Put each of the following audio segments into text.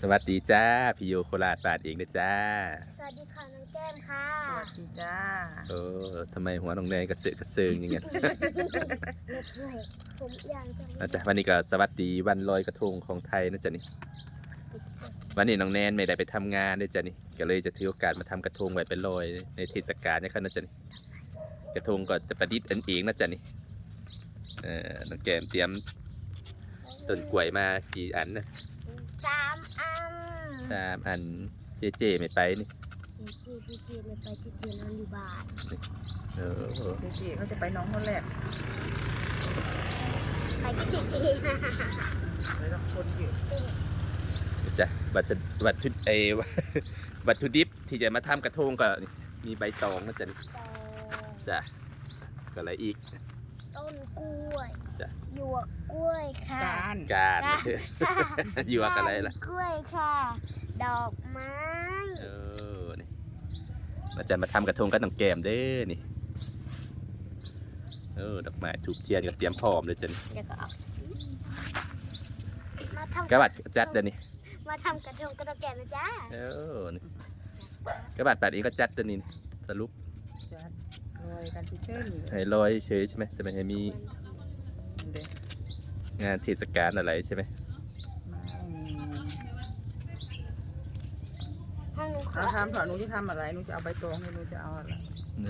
สวัสดีจ้าพี่โยโคราชบาทเองนะจ้า สวัสดีค่ะน้องแก้มค่ะ สวัสดีจ้าโอ้ทำไมหัวน้องแนนกระเสือกกระเซิงอย่างเงี้ยเล็บเลยผมยางจังนะจ๊ะวันนี้ก็สวัสดีวันลอยกระทงของไทยนะจ๊ะนี่วันนี้น้องแนนไม่ได้ไปทำงานด้วยจ้ะนี่ก็เลยจะถือโอกาสมาทำกระทงไว้เป็นลอยในเทศกาลนะครับนะจ๊ะนี่กระทงก็จะประดิษฐ์อันเองนะจ๊ะนี่เออน้องแก้มเตรียมต้นกล้วยมากี่อันนะ สามอันสามอันเจเจไม่ไปนี่จีจีจีไม่ไปจีจีนอนอยู่บ้านเออเดี๋ยวจีเขาจะไปน้องคนแรกไปกับจีจีเลยต้องคนอยู่จ้ะวัตถุวัตถุไอวัตถุดิบที่จะมาทำกระทงก็มีใบตองนะจ๊ะนี่จ้ะก็อะไรอีก ต้นกล้วยจ้ะ หยวกกล้วยค่ะ การการจ้ะอยู่ว่าอะไรล่ะ กล้วยค่ะ ดอกไม้เออ นี่มาจะมาทำกระทงกันน้องแก้มเด้อนี่ เออ ดอกไม้ถูกเทียนก็เตรียมพร้อมเลยจ้ะนี่เดี๋ยวก็เอามาทำกระบัดจัดเด้อนี่ มาทำกระทงกระดกแก่นะจ๊ะเออ นี่กระบัดปัดนี้ก็จัดเด้อนี่สรุปจะ รวยกันที่เจ้าหนีให้ลอยเฉยใช่ไหมจะไม่ให้มีเด็กงานเทศกาลอะไรใช่ไหมห้องหนูขอเราทำถอนหนูจะทำอะไรหนูจะเอาใบตองให้หนูจะเอาอะไร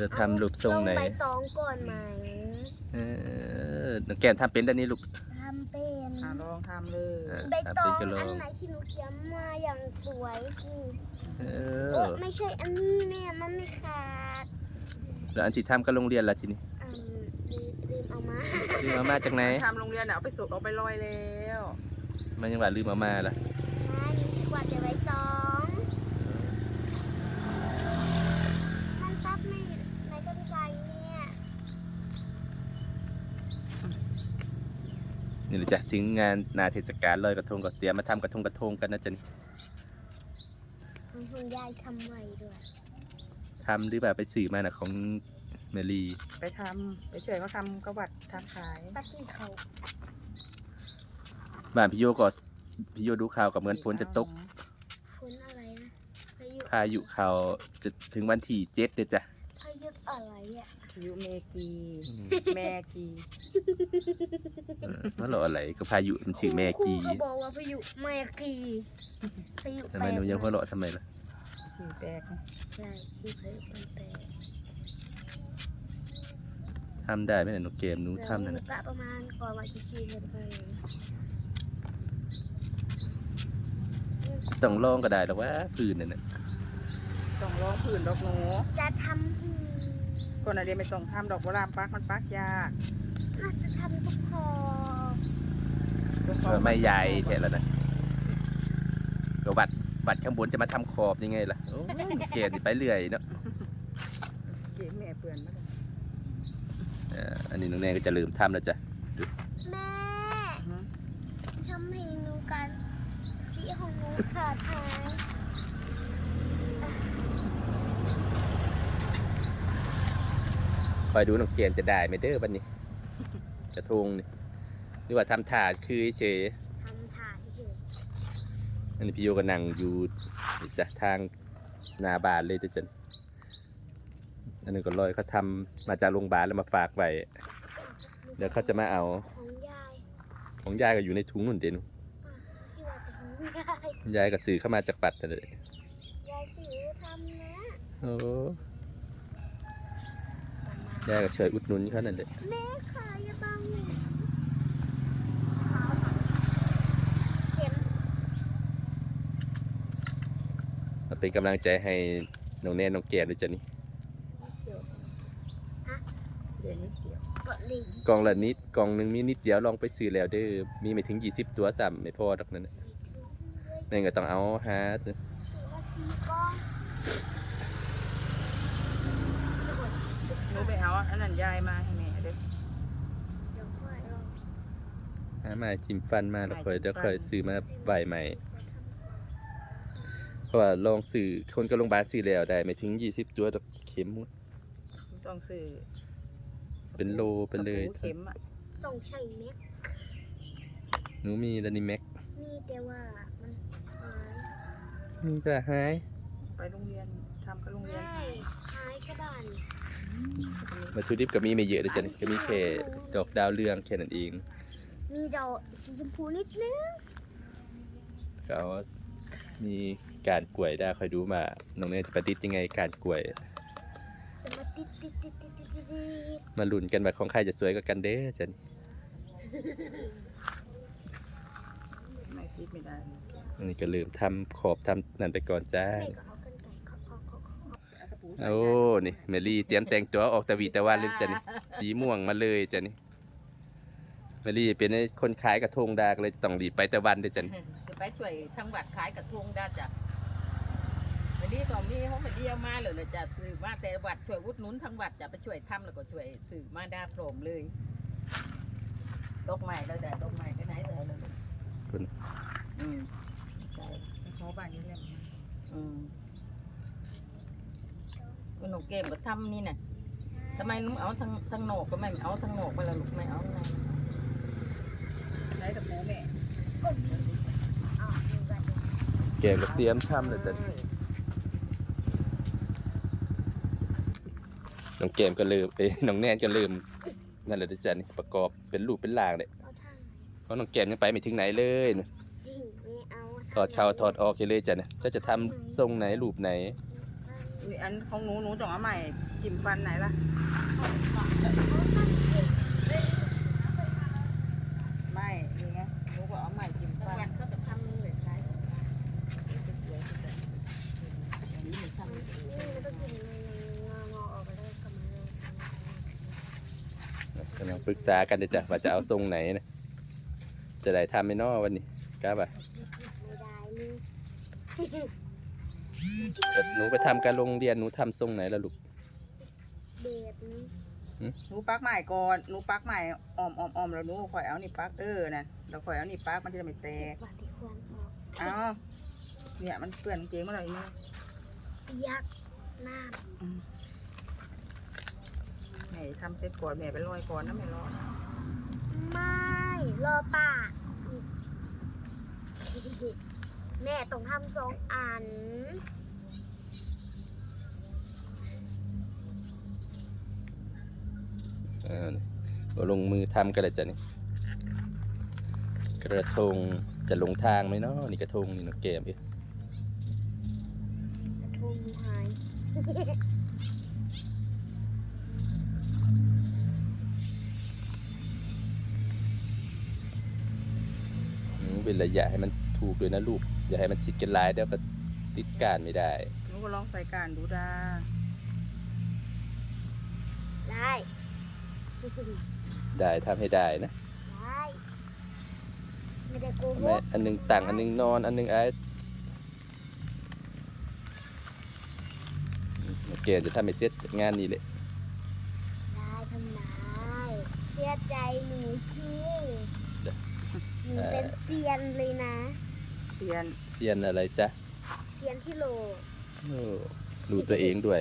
จะทำรูปทรงไหนใบตองก่อนไหมเออน้องแก้มทำเป็นด้านนี้ลูก ทำเป็นอ่าลองทำเลยเออ ใบตองทำเป็นกะโหลอันกไหนที่หนูเตรียมมาอย่างสวยคือเอโอ๊ะอไม่ใช่อันนี้เนี่ยมันไม่ขาด แล้วอันที่ทำก็โรงเรียนละทีนี้อืมลืมลืมเอามาลืมเอามาจากไหนทำโรงเรียนน่ะเอาไปสุกเอาไปลอยแล้วมันยังว่าลืมเอามาละอันนี้ดีกว่าจะใบตองมันซับในในต้นไทรเนี่ยนี่แหละจ้ะถึงงานนาเทศกาลลอยกระทงก็เตรียมมาทำกระทงกระทงกันนะจ๊ะนี่คุณคุณยายทำไว้ด้วยทำหรือแบบไปสื่อมาน่ะของ เมลีไปทำไปช่วยเขาทำกระวัดทำขายปักที่เขาบ้านพี่โยก็พี่โยดูข่าวกับเหมือนฝนจะตกฝนอะไรนะพายุพายุเขาจะถึงวันที่เจ็ดเด้อจ้ะพายุอะไรอะพายุเมกีอืมแม่กีเออนั่นเหรออะไรก็พายุมันชื่อแม่กีครูเขาบอกว่าพายุแม่กีพายุทำไมหนูยังหัวเราะทำไมล่ะ สีแตกนะ ใช่ชื่อพายุมันแปลก ทำได้ไหมเนี่ยหนูเกมหนูทำนั่นหนูน่ะกะประมาณก่อนวันที่สี่เดือนไปต้องลองก็ได้แต่ว่าพื้นนั่นน่ะต้องลองผื่นดอกหนูจะทำอืมคนอะไรไม่ต้องทำดอกโบราณปักมันปักยากน่าจะทำทุกคอเออไม่ใหญ่แค่แล้วนะก็วัดวัดข้างบนจะมาทำขอบยังไงล่ะโอ้ยเกมนี่ไปเรื่อยเนาะ เก๋แม่เปื่อนมาเลยเอ่ออันนี้น้องแนนก็จะลืมทำแล้วจ้ะแม่อือทำให้หนูกันที่ของหนูขาดหายคอยดูน้องเกมจะได้ไหมเด้อวันนี้กระทงนี่หรือว่าทำถาดคือเฉยทำถ่ายเฉยอันนี้พี่โยก็นั่งอยู่นี่จ้ะทางหนาบานเลยจ้ะจัน อันนี้ก็ลอยเขาทำมาจากโรงพยาบาลแล้วมาฝากไว้เดี๋ยวเขาจะมาเอาของยายของยายก็อยู่ในถุงนุ่นเดนอะที่ว่าจะของยายยายก็ซื้อเข้ามาจากปัดนั่นเลย ยายสิวทำนะโอ้ยายก็ช่วยอุดหนุนเขานั่นเลยแม่ค่ะอย่าบังหนูเข็มมาเป็นกำลังใจให้น้องแนนน้องแก้มด้วยจ้ะนี่เดี๋ยว เดี๋ยวนี้เดี๋ยวกดลิงกล่องละนิดกล่องหนึ่งมีนิดเดียวลองไปซื้อแล้วเด้อมีไม่ถึง 20 ตัวซ้ำไม่พอดอกนั่นน่ะนั่นก็ต้องเอาหาสีมาสีก้อนหนูไปเอาอันนั้นยายมาให้แม่เด้อเดี๋ยวค่อยลองหามาจิ้มฟันมาแล้วค่อยเดี๋ยวค่อยซื้อมาใบใหม่ เพราะว่าลองซื้อคนก็โรงพยาบาลซื้อแล้วได้ไม่ถึง 20 ตัวดอกเข็มหมด ต้องซื้อ เป็นโลไปเลยตะปูเข็มอะต้องใช้แม็กหนูมีแล้วนี่แม็กนี่แต่ว่ามันอ่านี่ก็หายไปโรงเรียนทำกับโรงเรียนไม่หายกระดานวัตถุดิบก็มีไม่เยอะเลยจ้ะนี่ก็มีแค่ดอกดาวเรืองแค่นั้นเองมีดอกสีชมพูนิดนึงก็เอามีการกล้วยได้คอยดูมาน้องเนยจะประดิษฐ์ยังไงการกล้วยจะมาติดติดติดติดติดติดติด มาลุ้นกันว่าของใครจะสวยกว่ากันเด้อจ้ะนี่ไม่คิดไม่ได้อันนี้ก็ลืมทำขอบทำนั่นไปก่อนจ้าแม่ก็เอากันไก่เคาะเคาะเคาะเคาะเอาตะปูโอ้ นี่เมลี่เตรียมแต่งตัวออกตะวีตะวันเลยจ้ะนี่ สีม่วงมาเลยจ้ะนี่เมลี่เป็นคนขายกระทงดากเลยต้องรีบไปตะวันเด้อจ้ะนี่จะไปช่วยทางวัดขายกระทงได้จ้ะ วันนี้ก็มีเขามาเดียวมาเลยเลยจ้ะซื้อมาแต่วัดช่วยอุดหนุนทางวัดจะไปช่วยทำแล้วก็ช่วยซื้อมาได้พร้อมเลยดอกไม้แล้วแต่ดอกไม้ไปไหนเลยเลยคุณอืมใช่เขาบ้านนี้แหละอืมคุณหนูเกมก็ทำนี่น่ะทำไมหนูเอาทางทางโหนกก็ไม่เอาทางโหนกไปแล้วลูกไม่เอาไงใช้ตะปูแม่อ๋อดูกันดูแกก็เตรียมทำเลยจ้ะ น้องเกมก็ลืมเอ้ยน้องแนนก็ลืมนั่นแหละเด้อจ้ะนี่ประกอบเป็นรูปเป็นล่างเลยเอาทางเพราะน้องเกมยังไปไม่ถึงไหนเลยนี่ไม่เอาถอดเข่าถอดออกอยู่เลยจ้ะเนี่ยจะจะทำทรงไหนรูปไหน อุ๊ยอันของหนูหนูต้องเอาใหม่จิ้มฟันไหนล่ะไม่นี่ไงหนูก็เอาใหม่จิ้ม ทาง ฟัน วัดเขาจะทำนี่เลยคล้ายของวัดสวยๆแบบนี้มันทำ นี่มันต้องกินงองอออกไปเลยกับมันเลย กำลังปรึก ษากันเดี๋ยวจ้ะว่าจะเอาทรงไหนนะจะได้ทำไหม่นอวันนี้กล้าป่ะไม่ได้เลยเดี๋ยวหนูไปทำการโรงเรียนหนูทำทรงไหนล่ะลูกแบบนี้หนูปักใหม่ก่อนหนูปักใหม่ออมออมออมแล้วหนูค่อยเอานี่ปักเออน่ะแล้วค่อยเอานี่ปักมันจะไม่แตกกว่าที่ควรออกเอาเนี่ยมันเปื้อนกางเกงมาเลยนี่ยักษ์น้แม่ ทำเสร็จก่อนแม่ไปลอยก่อนนะแม่รอไม่รอป่าอีก แม่ต้องทำสองอันเออเอาลงมือทำกันเลยจ้ะนี่กระทงจะลงทางไหมเนาะนี่กระทงนี่น้องเกมเอ้ยกระทงหาย เป็นระยะให้มันถูกเลยนะลูก อย่าให้มันชิดกันหลายเดี๋ยวก็ติดการไม่ได้หนูก็ลองใส่การดูดาได้ ได้ทำให้ได้นะได้ ไม่ได้โกหแม่กอันหนึงตั้งอันหนึงนอน อันหนึงไอ้อืมน้องเกมจะทำให้เสร็จงานนี้เลย ได้ทำได้เชื่อใจหนูสิห นูเป็นเซียนเลยนะเซียนเซียนอะไรจ๊ะเซียนที่โลโอ้ดูตัวเองด้วย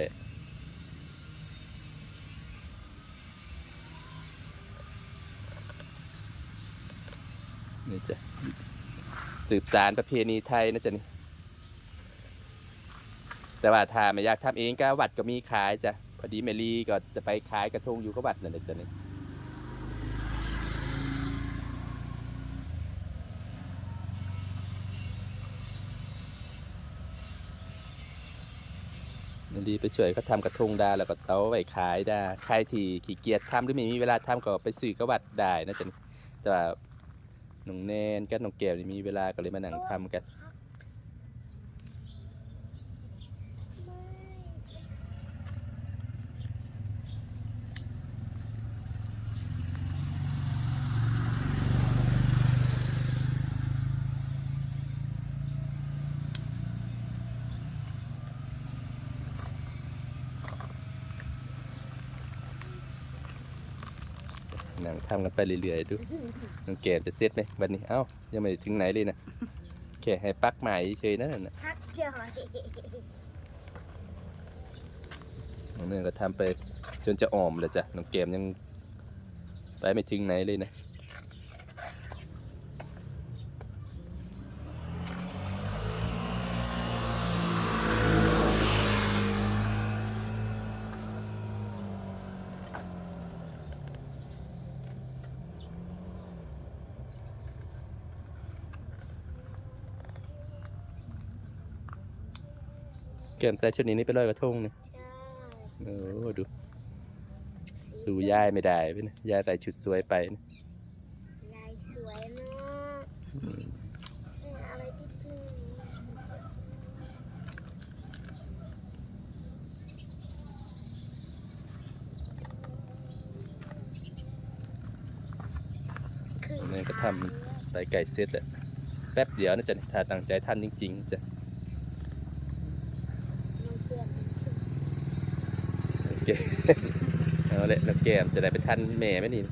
นี่จ้ะสืบสารประเพณีไทยนะจ๊ะนี่ แต่ว่าถ้าไม่อยากทำเองก็วัดก็มีขายจ้ะ พอดีเมลี่ก็จะไปขายกระทงอยู่กับวัดนั่นแหละจ้ะนี่ ดีไปช่วยเขาทำกระทงได้แล้วก็เอาไว้ขายได้ใครที่ขี้เกียจทำหรือไม่มีเวลาทำก็ไปซื้อกวัดได้นะจ๊ะนี่แต่ว่าน้องแนนกับน้องแก้วนี่มีเวลาก็เลยมานั่งทำกัน นั่งทำกันไปเรื่อยๆดูน้องแก้วจะเสร็จไหมวันนี้ เอ้า ยังไม่ถึงไหนเลยนะแค่ให้ปักใหม่เฉยๆนั่นน่ะฮักเจอยน้องเนยก็ทำไปจนจะอ่อมเลยจ้ะ น้องแก้มยังไปไม่ถึงไหนเลยนะ แก้มใส่ชุดนี้นี่ไปลอยกระทงเนี่ยใช่โอ้ดูสู่ยายไม่ได้ไปนะยายใส่ชุดสวยไปนะยายสวยเนาะอืมเนี่ยอะไรที่พึ่งคือนี่ก็ทำไตไก่เสร็จแล้วแป๊บเดียวนะจ๊ะถ้าตั้งใจท่านจริงๆจ้ะ มันเปลี่ยนเป็นชื่อ โอเคเอาเลยแล้วแก้มจะได้ไปท่านแม่ไหมนี่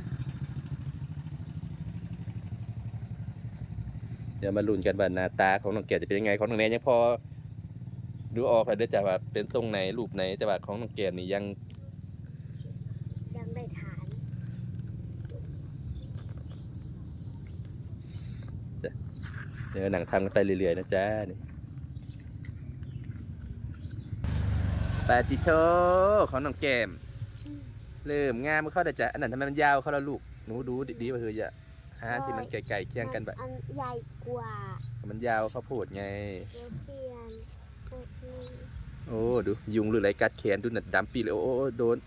เดี๋ยวมาลุ้นกันว่าหน้าตาของน้องแก้มจะเป็นยังไงของน้องแนนยังพอดูออกเลยเด้อจ้ะว่าเป็นทรงไหนรูปไหนแต่ว่าของน้องแก้มนี่ยังยังได้ฐานเดี๋ยวหนังทำกันไปเรื่อยๆนะจ๊ะนี่ ปาติโทของน้องแก้มเริ่มงามมันเข้าแต่จะอันนั้นทำไมมันยาวเข้าแล้วลูกหนูดูดีๆว่าเฮ้ยอะหาที่มันไก่ๆเคียงกันแบบอันใหญ่กว่ามันยาวเขาพูดไงเดี๋ยวเปลี่ยนโอเคโอ้ดูยุงหรืออะไรกัดแขนดูหนัดดำปีเลยโอ้โอ้โดน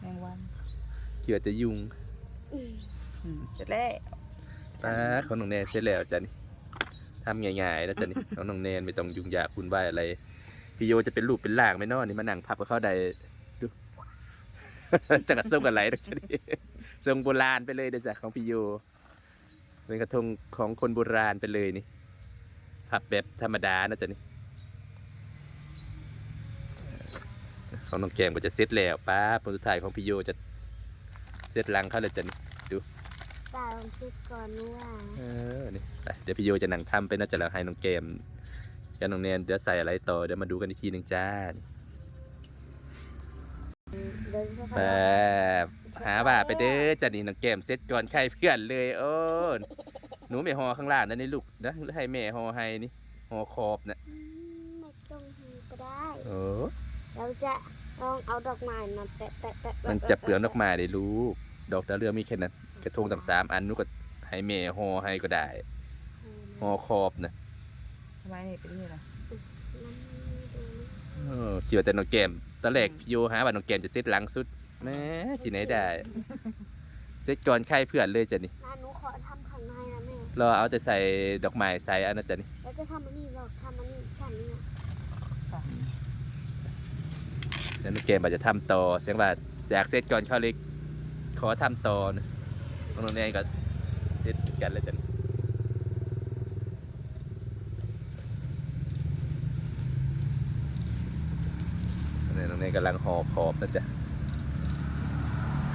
แมงวันเกี่ยวจะยุงอืมอืมเสร็จแล้วป้าของน้องแนนเสร็จแล้วจ้ะนี่ทำง่ายๆนะจ๊ะนี่น้องน้องแนนไม่ต้องยุ่งยากคุณวายอะไร พี่โยจะเป็นรูปเป็นร่างไหม่นอนนี่มานั่งพับกับเข้าใดดูจะกระส่งอะไรนะจ๊ะนี่ทรงโบราณไปเลยนะจ๊ะของพี่โยเป็นกระทงของคนโบราณไปเลยนี่พับแบบธรรมดานะจ๊ะนี่ของน้องแกมก็จะเสร็จแล้วป้าผลสุดท้ายของพี่โยจะเสร็จลังเข้าเลยจ้ะนี่ตาลองคิดก่อนว่าเออนี่ไปเดี๋ยวพี่โยจะนั่งทำไปน่าจะแล้วให้น้องเกม กับน้องเนนเดี๋ยวใส่อะไรต่อเดี๋ยวมาดูกันอีกทีหนึ่งจ้าเดินเข้าไปแบบหาว่าไปเด้อจ้ะนี่น้องเกมเซ็ตก่อนใครเพื่อนเลย โอ้หนูไม่ห่อข้างล่างนะนี่ลูกนะให้แม่ห่อให้นี่ห่อขอบนะอืมไม่ต้องให้ก็ได้โอ้เราจะลองเอาดอกไม้มาแปะแปะแปะแปมันจะเปลืองดอกไม้ได้ลูกดอกดาวเรืองมีแค่นั้นกระทงต่างสามอันหนูก็ให้แม่ห่อให้ก็ได้ห่อขอบนะ ทำไมนี่เป็นนี่ล่ะเออคิดว่าแต่น้องเกมตอนแรกพี่โยหาว่าน้องเกมจะเซ็ตหลังสุดแหม่ที่ไหนได้ เซ็ตก่อนใครเพื่อนเลยจ้ะนี่นาหนูขอทำข้างในนะแม่เราเอาจะใส่ดอกไม้ใส่อันนั้นจ้ะนี่แล้วจะทำอันนี้หรอกทำอันนี้ชั้นนี้นะแล้วน้องเกมอาจจะทำต่อเสียงว่าอยากเซ็ตก่อนเข้าเล็กขอทำต่อนะน้องแนนก็เซ็ตกันเลยจ้ะนี่น้องแนน กำลังห่อขอบนะจ๊ะ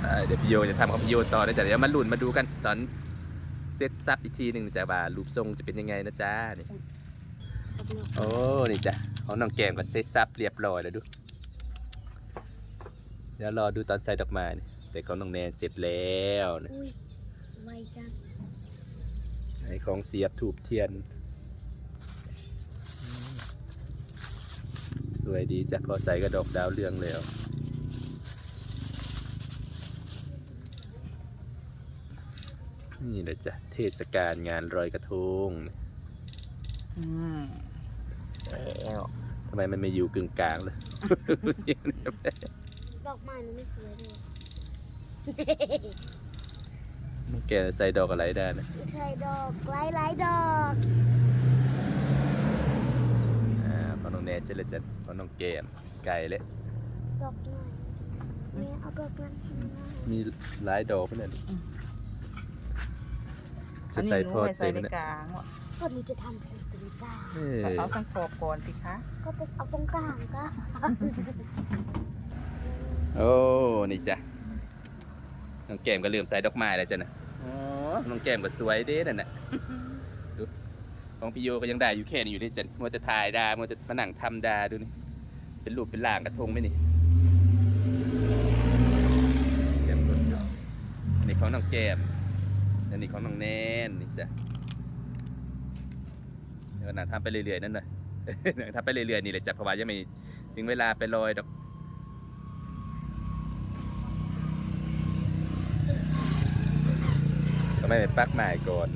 อ่าเดี๋ยวพี่โยจะทำของพี่โยต่อนะจ๊ะเดี๋ยวมาลุ้นมาดูกันตอนเซตซับอีกทีหนึ่งจะว่ารูปทรงจะเป็นยังไงนะจ๊ะนี่โอ้นี่จ้ะของน้องแก้มก็เซตซับเรียบร้อยแล้วดูเดี๋ยวรอดูตอนใส่ดอกไม้นี่แต่ของน้องแนนเสร็จแล้วนะอุ้ยไวจังไอของเสียบถูกเทียน วยดีจ้ะพอใส่กระดอกดาวเรืองแล้วนี่เลยจ้ะเทศกาลงานลอยกระทงอืมแล้วทำไมมันไม่อยู่กึ่งกลางเลย ดอกไม้หนูไม่สวยเลยน้องแกใส่ดอกอะไรได้นะ ใช่ดอกหลายหลายๆดอก อ่า พอน้องแนนเสร็จแล้วจ้ะพอน้องแกมไก่เลยดอกหน่อยแม่เอาดอกนั้นให้หน่อยมีหลายดอกเพื่อนจะอันนี้ใส่หนูพอไม่ใส่เต็มในนะกลางว่ะก็หนูจะทำใส่ตรงกลางเอก็อเอาทั้งขอบก่อนสิคะก็ไปเอาตรงกลางก็โอ้นี่จ้ะน้องแก้มก็เริ่มใส่ดอกไม้แล้วจ้ะนะอ๋อน้องแก้มก็สวยเด้นั่นน่ะดู ของพี่โยก็ยังได้อยู่แค่นี้อยู่นี่จ้ะมัวจะถ่ายดามัวจะมานั่งทำดาดูนี่เป็นรูปเป็นร่างกระทงไหมนี่แก้มรถอยู่นี่ของน้องแก้มอันนี้ของน้องแนนนี่จ้ะเดี๋ยวนั่งทำไปเรื่อยๆนั่นน่ะนั่งทำไปเรื่อยๆนี่เลยจ้ะเพราะว่ายังไม่ถึงเวลาไปลอยดอกก็ไม่ไปปักหมายก่อน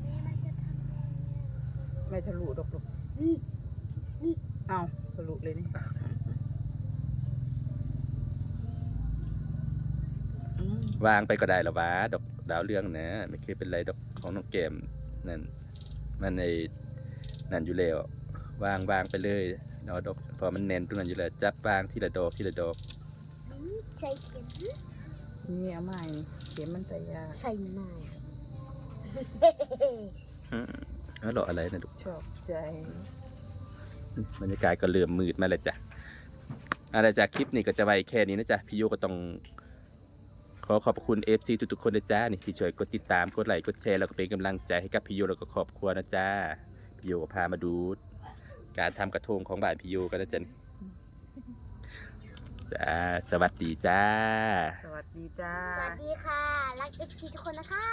แม่มันจะทำ ไม่ทะลุดอกลูกนี่เอาทะลุเลยนี่อืมวางไปก็ได้หรอวะดอกดาวเรื่องนะไม่เคยเป็นไรดอกของน้องเกมนั่นมันในนั่นอยู่แล้ววางวางไปเลยเอาดอกพอมันแน่นตรงนั้นอยู่แล้วจับวางทีละดอกทีละดอกอืมใส่เข็มนี่เอาใหม่เข็มมันแต่ยากใส่หน่อยอืม แล้วดอกอะไรนะลูกชอบใจบรรยากาศก็เริ่มมืดมาแล้วจ้ะอะไรจากคลิปนี้ก็จะไว้แค่นี้นะจ๊ะพี่โยก็ต้องขอขอบคุณ FC ทุกๆคนนะจ๊ะนี่ที่ช่วยกดติดตามกดไลค์กดแชร์แล้วก็เป็นกำลังใจให้กับพี่โยแล้วก็ครอบครัวนะจ๊ะพี่โยก็พามาดู การทำกระทงของบ้านพี่โยกันนะจ๊ะนี่จ้าสวัสดีจ้า สวัสดีจ้า สวัสดีค่ะ รัก FC ทุกคนนะคะ